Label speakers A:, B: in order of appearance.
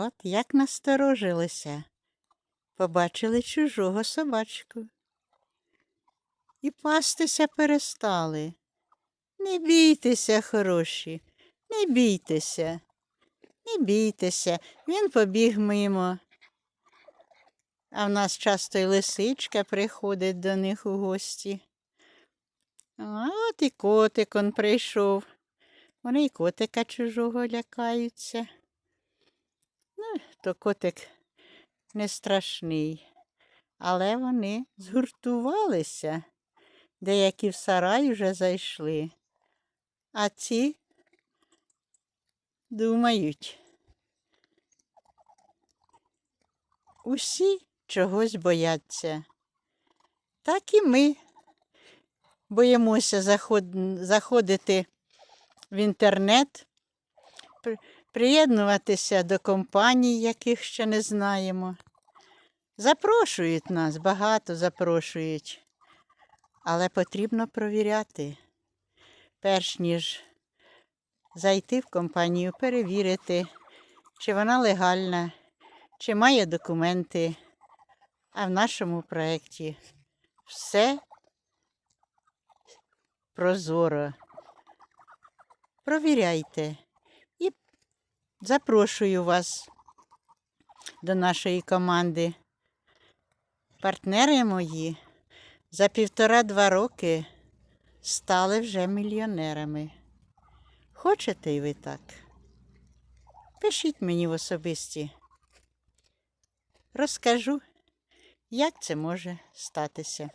A: От як насторожилися. Побачили чужого собачку. І пастися перестали. Не бійтеся, хороші, не бійтеся, не бійтеся, він побіг мимо. А в нас часто й лисичка приходить до них у гості. А от і котик он прийшов. Вони і котика чужого лякаються. То котик не страшний, але вони згуртувалися. Деякі в сарай вже зайшли, а ці думають. Усі чогось бояться. Так і ми боїмося заход- заходити в інтернет, приєднуватися до компаній, яких ще не знаємо. Запрошують нас, багато запрошують. Але потрібно провіряти, перш ніж зайти в компанію, перевірити, чи вона легальна, чи має документи. А в нашому проєкті все прозоро. Провіряйте запрошую вас до нашої команди. Партнери мої за півтора-два роки стали вже мільйонерами. Хочете й ви так? Пишіть мені в особисті. Розкажу, як це може статися.